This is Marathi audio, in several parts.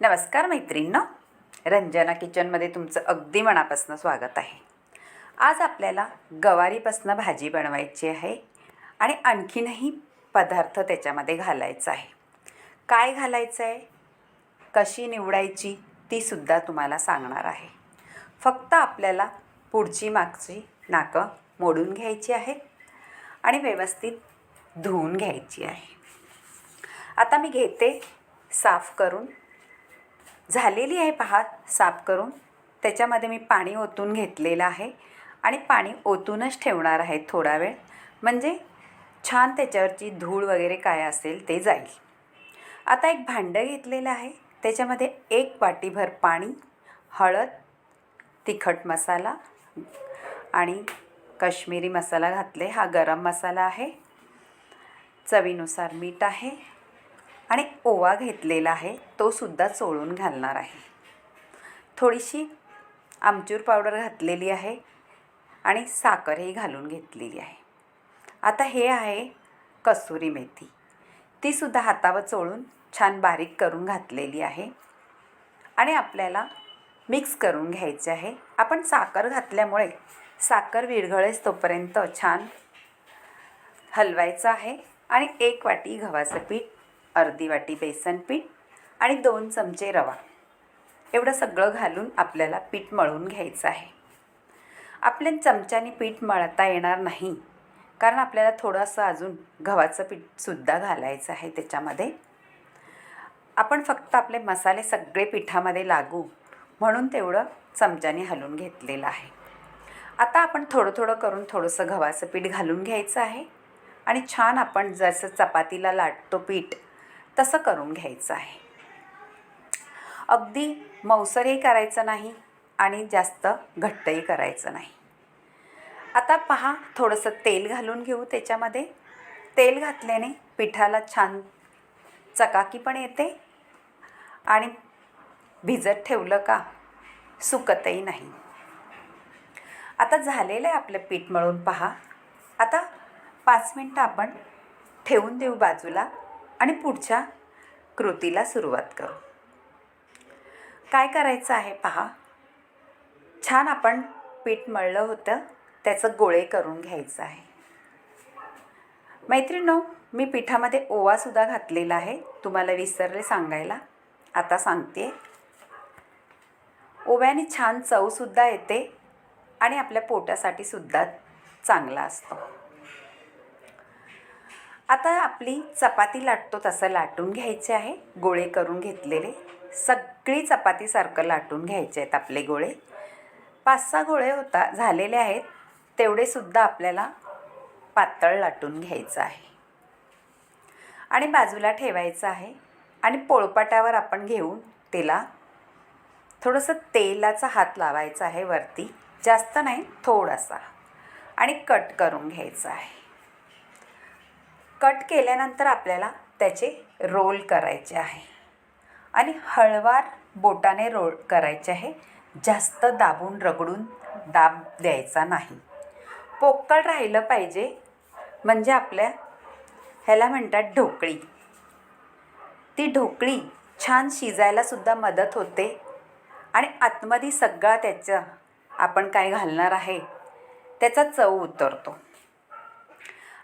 नमस्कार मैत्रिणींनो. रंजना किचनमध्ये तुमचं अगदी मनापासून स्वागत आहे. आज आपल्याला गवारीपासून भाजी बनवायची आहे आणि आणखीनही पदार्थ त्याच्यामध्ये घालायचा आहे. काय घालायचं आहे कशी निवडायची? तीसुद्धा तुम्हाला सांगणार आहे. फक्त आपल्याला पुढची मागची नाकं मोडून घ्यायची आहे आणि व्यवस्थित धुवून घ्यायची आहे. आता मी घेते साफ करून झालेली आहे पहा साफ करून. त्याच्यामध्ये मी पाणी ओतून घेतलेलं आहे आणि पाणी ओतूनच ठेवणार आहे थोडा वेळ. म्हणजे छान त्याच्यावरची धूळ वगैरे काय असेल ते जाईल. आता एक भांडं घेतलेलं आहे. त्याच्यामध्ये एक वाटीभर पाणी हळद तिखट मसाला आणि कश्मीरी मसाला घातले. हा गरम मसाला आहे. चवीनुसार मीठ आहे. आणि ओवा घेतलेला आहे तो सुद्धा चोळून घालणार आहे. थोडीशी आमचूर पावडर घातलेली आहे आणि साखरही घालून घेतलेली आहे. आता हे आहे कसुरी मेथी. तीसुद्धा हातावर चोळून छान बारीक करून घातलेली आहे. आणि आपल्याला मिक्स करून घ्यायचे आहे. आपण साखर घातल्यामुळे साखर विरघळेस तोपर्यंत छान हलवायचं आहे आणि एक वाटी गव्हाचं पीठ अर्धी वाटी बेसन पीठ आणि दोन चमचे रवा. एवढं सगळं घालून आपल्याला पीठ मळून घ्यायचं आहे. आपल्या चमच्याने पीठ मळता येणार नाही कारण आपल्याला थोडंसं अजून गव्हाचं पीठसुद्धा घालायचं आहे त्याच्यामध्ये. आपण फक्त आपले मसाले सगळे पिठामध्ये लागू म्हणून तेवढं चमच्याने हलून घेतलेलं आहे. आता आपण थोडं थोडं करून थोडंसं गव्हाचं पीठ घालून घ्यायचं आहे आणि छान आपण जसं चपातीला लाटतो पीठ तसं करून घ्यायचं आहे. अगदी मौसरही करायचं नाही आणि जास्त घट्टही करायचं नाही. आता पहा थोडंसं तेल घालून घेऊ त्याच्यामध्ये. तेल घातल्याने पिठाला छान चकाकी पण येते आणि भिजत ठेवलं का सुकतही नाही. आता झालेलं आहे आपलं पीठ मळून पहा. आता पाच मिनटं आपण ठेवून देऊ बाजूला. आणि पुढच्या कृतीला सुरुवात करू. काय करायचं आहे पहा. छान आपण पीठ मळलं होतं. त्याचं गोळे करून घ्यायचं आहे. मैत्रिणो मी पिठामध्ये ओवासुद्धा घातलेला आहे. तुम्हाला विसरले सांगायला. आता सांगते. ओव्याने छान चवसुद्धा येते आणि आपल्या पोटासाठी सुद्धा चांगला असतो. आता आपली चपाती लाटतो तसं लाटून घ्यायचे आहे. गोळे करून घेतलेले. सगळी चपातीसारखं लाटून घ्यायचे आहेत आपले गोळे. पाच सहा गोळे होता झालेले आहेत. तेवढेसुद्धा आपल्याला पातळ लाटून घ्यायचं आहे. आणि बाजूला ठेवायचं आहे. आणि पोळपाटावर आपण घेऊन त्याला थोडंसं तेलाचा हात लावायचा आहे वरती. जास्त नाही थोडासा. आणि कट करून घ्यायचं आहे. कट केल्यानंतर आपल्याला त्याचे रोल करायचे आहे. आणि हळवार बोटाने रोल करायचे आहे. जास्त दाबून रगडून दाब द्यायचा नाही. पोकळ राहिलं पाहिजे. म्हणजे आपल्या ह्याला म्हणतात ढोकळी. ती ढोकळी छान शिजायलासुद्धा मदत होते. आणि आतमध्ये सगळा त्याचा आपण काय घालणार आहे त्याचा चव उतरतो.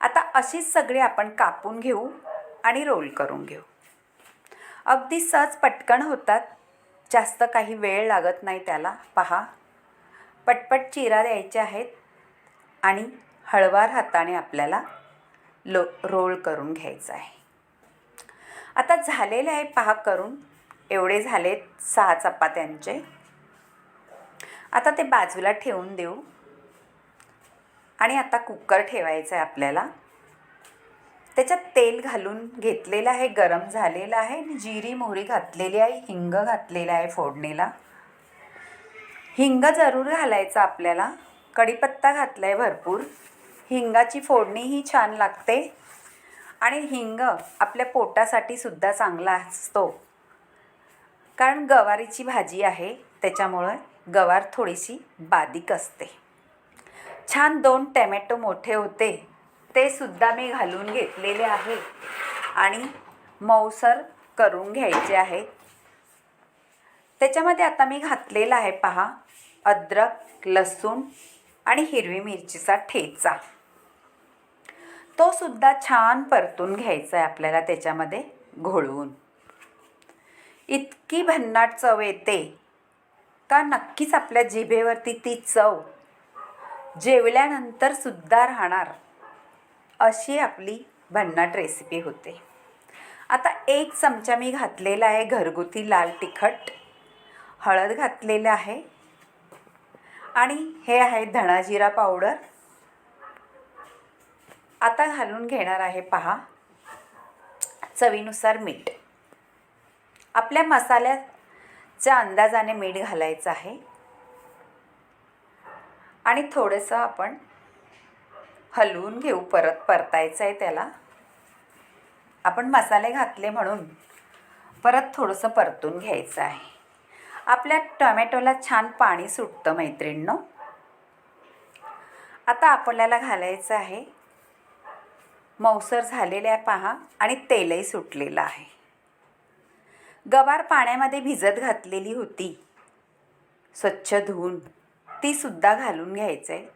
आता अशीच सगळी आपण कापून घेऊ आणि रोल करून घेऊ. अगदी सहज पटकन होतात. जास्त काही वेळ लागत नाही त्याला. पहा. पटपट चिरा द्यायचे आहेत आणि हळवार हाताने आपल्याला लो रोल करून घ्यायचं आहे. आता झालेले आहे पहा करून. एवढे झालेत सहा चपात्यांचे. आता ते बाजूला ठेवून देऊ. आणि आता कुकर ठेवायचं आहे आपल्याला. त्याच्यात तेल घालून घेतलेलं आहे गरम झालेलं आहे. आणि जिरी मोहरी घातलेली आहे हिंग घातलेला आहे फोडणीला. हिंग जरूर घालायचं आपल्याला. कढीपत्ता घातला आहे भरपूर. हिंगाची फोडणीही छान लागते. आणि हिंग आपल्या पोटासाठी सुद्धा चांगला असतो. कारण गवारीची भाजी आहे त्याच्यामुळं गवार थोडीशी बारीक असते. छान दोन टॅमॅटो मोठे होते. ते सुद्धा मी घालून घेतलेले आहे. आणि मऊसर करून घ्यायचे आहेत त्याच्यामध्ये आता मी घातलेला आहे पहा अद्रक लसूण आणि हिरवी मिरचीचा ठेचा. तो सुद्धा छान परतून घ्यायचा आहे आपल्याला त्याच्यामध्ये घोळवून इतकी भन्नाट चव येते. का नक्कीच आपल्या जिभेवरती ती चव जेवल्यानंतर सुद्धा राहणार. अशी आपली भन्नाट रेसिपी होते. आता एक चमचा मी घातलेला आहे घरगुती लाल तिखट. हळद घातलेलं आहे. आणि हे आहे धणाजिरा पावडर. आता घालून घेणार आहे पहा. चवीनुसार मीठ. आपल्या मसाल्याच्या अंदाजाने मीठ घालायचं आहे. आणि थोडंसं आपण हलवून घेऊ परत परतायचं आहे त्याला. आपण मसाले घातले म्हणून परत थोडंसं परतून घ्यायचं आहे. आपल्या टोमॅटोला छान पाणी सुटतं मैत्रिणींनो. आता आपल्याला घालायचं आहे. मौसर झालेल्या पहा आणि तेलही सुटलेलं आहे. गवार पाण्यामध्ये भिजत घातलेली होती. स्वच्छ धुवून. ती सुद्धा घालून घ्यायचं. आहे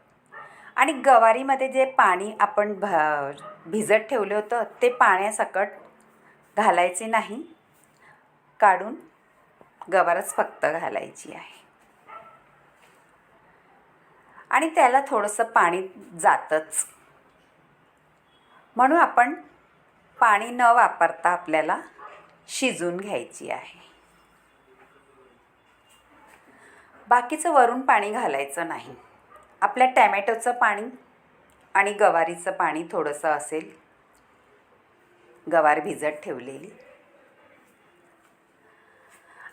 आणि गवारीमध्ये जे पाणी आपण भ भिजत ठेवलं होतं ते पाण्यासकट घालायचे नाही. काढून गवारच फक्त घालायची आहे. आणि त्याला थोडंसं पाणी जातंच. म्हणून आपण पाणी न वापरता आपल्याला शिजून घ्यायची आहे. बाकीचं वरून पाणी घालायचं नाही. आपल्या टॅमॅटोचं पाणी आणि गवारीचं पाणी थोडंसं असेल. गवार भिजत ठेवलेली.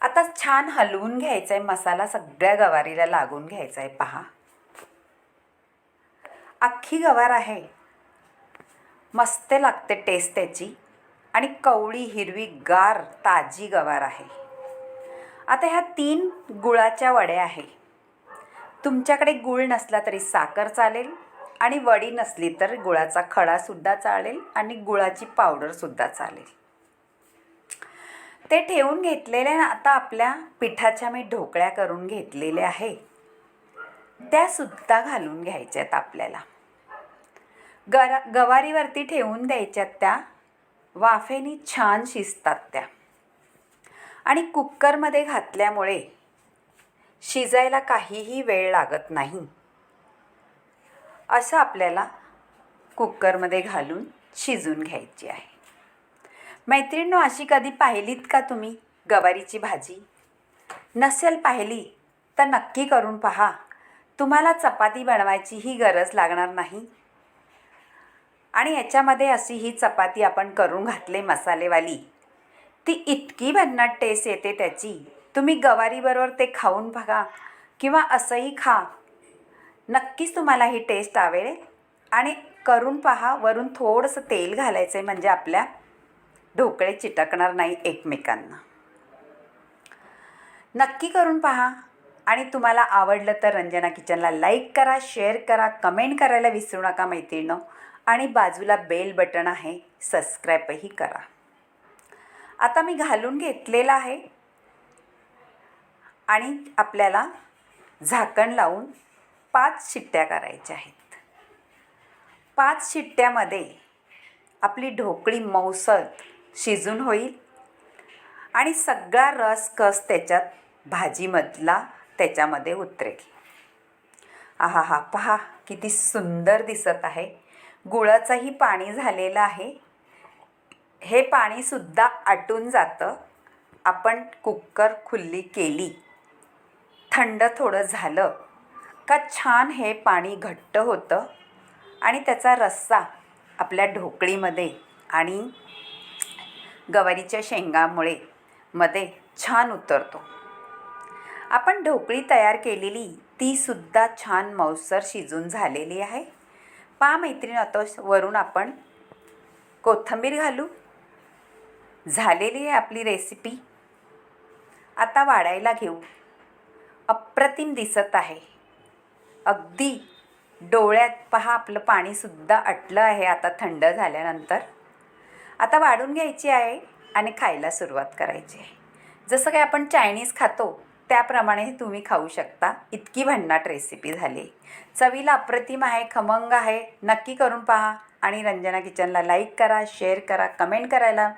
आता छान हलवून घ्यायचं आहे मसाला सगळ्या गवारीला लागून घ्यायचा आहे पहा. अख्खी गवार आहे. मस्त लागते टेस्ट त्याची. आणि कवळी हिरवी गार ताजी गवार आहे. आता ह्या तीन गुळाच्या वड्या आहे. तुमच्याकडे गुळ नसला तरी साखर चालेल आणि वडी नसली तर गुळाचा खडासुद्धा चालेल आणि गुळाची पावडरसुद्धा चालेल. ते ठेवून घेतलेले ना आता आपल्या पिठाच्या मी ढोकळ्या करून घेतलेल्या आहे. त्यासुद्धा घालून घ्यायच्यात आपल्याला. गरा गवारीवरती ठेवून द्यायच्यात त्या. वाफेनी छान शिजतात त्या. आणि कुक्करमध्ये घातल्यामुळे शिजायला काहीही वेळ लागत नाही. असं आपल्याला कुक्करमध्ये घालून शिजून घ्यायची आहे. मैत्रिणींनो अशी कधी पाहिलीत का तुम्ही गवारीची भाजी? नसेल पाहिली तर नक्की करून पहा. तुम्हाला चपाती बनवायचीही गरज लागणार नाही. आणि याच्यामध्ये अशी ही चपाती आपण करून घातले मसालेवाली. ती इतकी भन्नाट टेस्ट येते त्याची. तुम्ही गवारीबरोबर ते खाऊन बघा किंवा असंही खा. नक्कीच तुम्हाला ही टेस्ट आवडेल. आणि करून पहा वरून थोडंसं तेल घालायचं आहे म्हणजे आपल्या ढोकळे चिटकणार नाही एकमेकांना. नक्की करून पहा. आणि तुम्हाला आवडलं तर रंजना किचनला लाईक करा शेअर करा कमेंट करायला विसरू नका मैत्रिणं आणि बाजूला बेल बटन आहे सबस्क्राईबही करा. आता मी घालून घेतलेला आहे. आणि आपल्याला झाकण लावून पाच शिट्ट्या करायच्या आहेत. पाच शिट्ट्यामध्ये आपली ढोकळी मौसत शिजून होईल. आणि सगळा रस कस त्याच्यात भाजीमधला त्याच्यामध्ये उतरेल. आहा हा पहा किती सुंदर दिसत आहे. गुळाचंही पाणी झालेलं आहे. हे पाणीसुद्धा आटून जातं. आपण कुकर खुल्ली केली. थंड थोडं झालं का छान हे पाणी घट्ट होतं आणि त्याचा रस्सा आपल्या ढोकळीमध्ये आणि गवारीच्या शेंगामुळे मध्ये छान उतरतो. आपण ढोकळी तयार केलेली तीसुद्धा छान मौसर शिजून झालेली आहे. पा मैत्रीण आता वरून आपण कोथिंबीर घालू. झालेली आहे आपली रेसिपी आता वाढायला घेऊ. अप्रतिम दिसत आहे. अगदी डोळ्यात पहा आपलं पाणीसुद्धा अटलं आहे आता थंड झाल्यानंतर. आता वाढून घ्यायची आहे आणि खायला सुरुवात करायची आहे. जसं काही आपण चायनीज खातो त्याप्रमाणे तुम्ही खाऊ शकता. इतकी भन्नाट रेसिपी झाली. चवीला अप्रतिम आहे खमंग आहे. नक्की करून पहा आणि रंजना किचनला लाईक करा शेअर करा कमेंट करायला.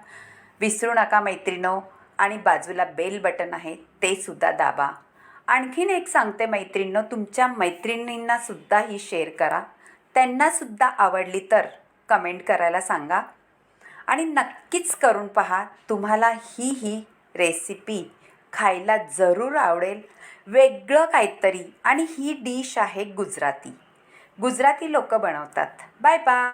विसरू नका मैत्रिणो. आणि बाजूला बेल बटन आहे ते सुद्धा दाबा. आणखीन एक सांगते मैत्रिणींनो तुमच्या मैत्रिणींनासुद्धा ही शेअर करा. त्यांनासुद्धा आवडली तर कमेंट करायला सांगा. आणि नक्कीच करून पहा तुम्हाला ही ही रेसिपी खायला जरूर आवडेल. वेगळं काहीतरी. आणि ही डिश आहे गुजराती. गुजराती लोक बनवतात. Bye bye